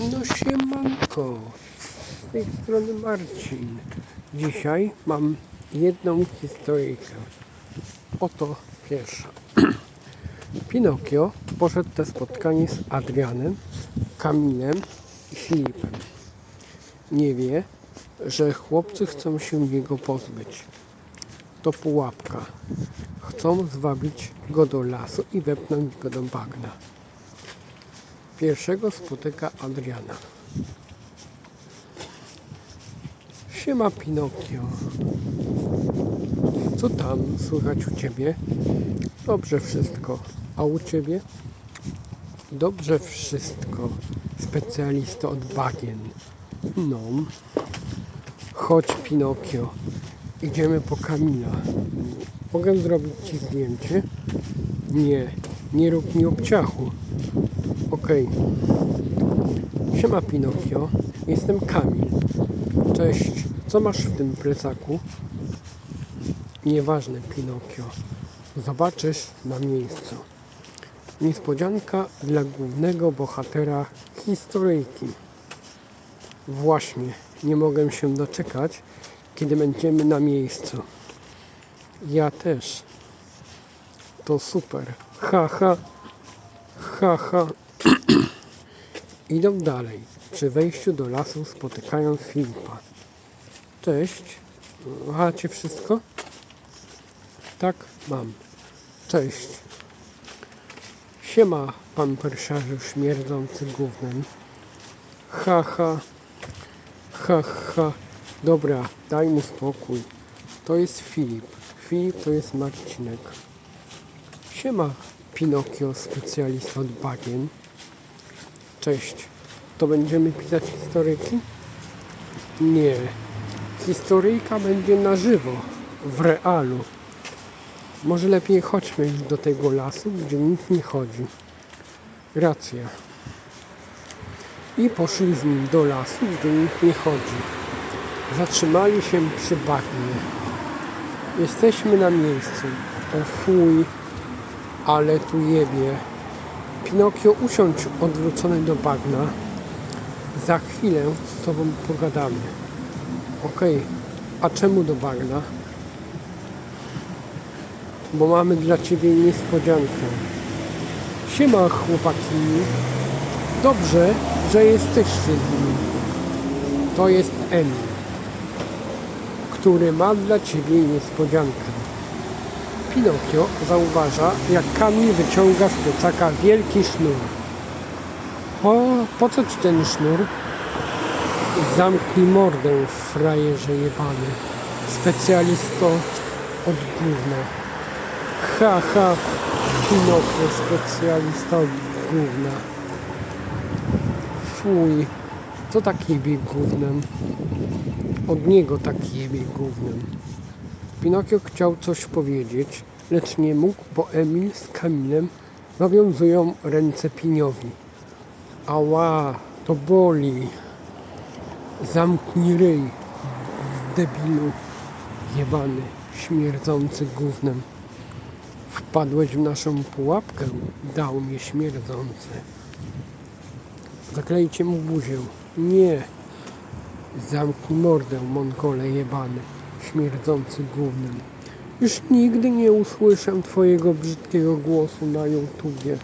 No siemanko, z tej strony Marcin. Dzisiaj mam jedną historyjkę. Oto pierwsza. Pinokio poszedł na spotkanie z Adrianem, Kamilem i Filipem. Nie wie, że chłopcy chcą się jego pozbyć. To pułapka. Chcą zwabić go do lasu i wepchnąć go do bagna. Pierwszego spotyka Adriana. Siema Pinokio. Co tam słychać u ciebie? Dobrze wszystko. A u ciebie? Dobrze wszystko. Specjalista od bagien. No. Chodź Pinokio. Idziemy po Kamila. Mogę zrobić ci zdjęcie? Nie. Nie rób mi obciachu. Okej. Siema Pinokio, jestem Kamil. Cześć, co masz w tym plecaku? Nieważne Pinokio, zobaczysz na miejscu. Niespodzianka dla głównego bohatera historyjki. Właśnie, nie mogę się doczekać, kiedy będziemy na miejscu. Ja też. To super. Ha, ha. Ha, ha. Idą dalej. Przy wejściu do lasu spotykają Filipa. Cześć. Macie wszystko? Tak, mam. Cześć. Siema, pan persiarzu śmierdzący gównem. Ha, ha. Ha, ha. Dobra, daj mu spokój. To jest Filip. Filip to jest Marcinek. Siema, Pinokio, specjalista od bagien. Cześć. To będziemy pisać historyki? Nie. Historyjka będzie na żywo, w realu. Może lepiej chodźmy już do tego lasu, gdzie nikt nie chodzi. Racja. I poszli z nim do lasu, gdzie nikt nie chodzi. Zatrzymali się przy bagnie. Jesteśmy na miejscu. O fuj, ale tu jebie. Pinokio, usiądź odwrócony do bagna. Za chwilę z tobą pogadamy. Okej, a czemu do bagna? Bo mamy dla ciebie niespodziankę. Siema chłopaki. Dobrze, że jesteście z nim. To jest Emil, który ma dla ciebie niespodziankę. Pinokio zauważa, jak Kamil wyciąga z plecaka wielki sznur. O, po co ci ten sznur? Zamknij mordę, frajerze jebany. Specjalisto od gówna. Ha, ha, Pinokio, specjalista od gówna. Fuj, co tak jebie gównem? Od niego tak jebie gównem. Pinokio chciał coś powiedzieć, lecz nie mógł, bo Emil z Kamilem nawiązują ręce Piniowi. Ała, to boli. Zamknij ryj, debilu, jebany, śmierdzący gównem. Wpadłeś w naszą pułapkę, dał mnie śmierdzący. Zaklejcie mu buzię. Nie. Zamknij mordę, mongole jebany śmierdzący gównem. Już nigdy nie usłyszę twojego brzydkiego głosu na YouTubie.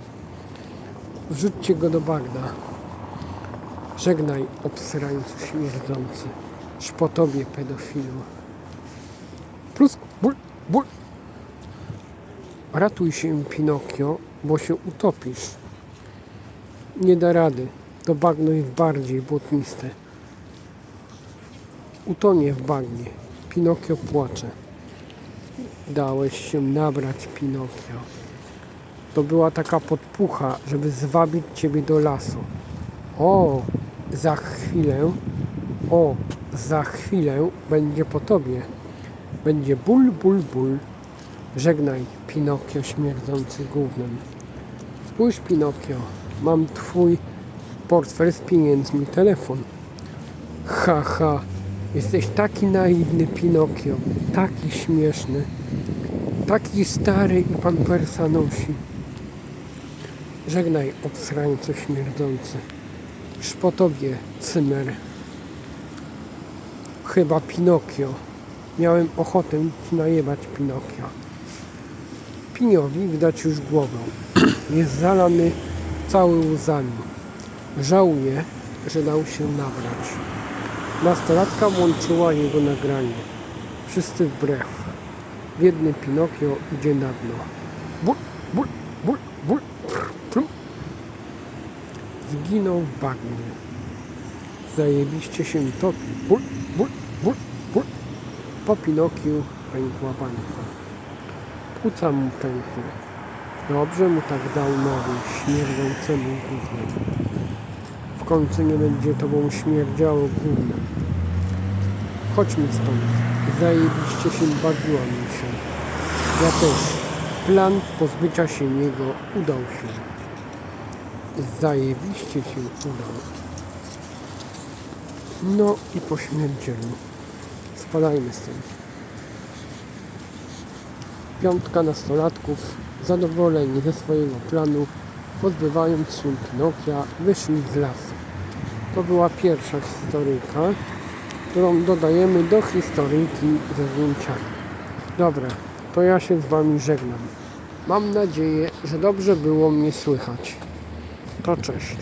Wrzućcie go do bagna. Żegnaj, obsrańcu śmierdzący. Szpotobie pedofilu. Plus, ból, ból. Ratuj się, Pinokio, bo się utopisz. Nie da rady. To bagno jest bardziej błotniste. Utonie w bagnie. Pinokio płacze. Dałeś się nabrać, Pinokio. To była taka podpucha, żeby zwabić ciebie do lasu. O, za chwilę, o, za chwilę będzie po tobie. Będzie ból, ból, ból. Żegnaj, Pinokio śmierdzący gównem. Spójrz, Pinokio, mam twój portfel z pieniędzmi, telefon. Ha, ha. Jesteś taki naiwny, Pinokio. Taki śmieszny. Taki stary i pan persa nosi. Żegnaj, obsrańcu śmierdzący. Już po tobie, cymer. Chyba Pinokio. Miałem ochotę ci najebać Pinokio. Piniowi widać już głowę. Jest zalany cały łzami. Żałuje, że dał się nabrać. Nastolatka włączyła jego nagranie. Wszyscy wbrew. Biedny Pinokio idzie na dno. Zginął w bagnie. Zajebiście się topi. Po Pinokiu pękła bańka. Płuca mu pękły. Dobrze mu tak dał nowy, śmierdzącemu gównem. Końcu nie będzie tobą śmierdziało gównem. Chodźmy stąd. Zajebiście się bawiła mi się. Ja też. Plan pozbycia się niego udał się. Zajebiście się udał. No i po śmierdzielu. Spadajmy stąd. Piątka nastolatków, zadowoleni ze swojego planu, pozbywając się Pinokia, wyszli z lasu. To była pierwsza historyjka, którą dodajemy do historyjki ze zdjęciami. Dobra, to ja się z Wami żegnam. Mam nadzieję, że dobrze było mnie słychać. To cześć.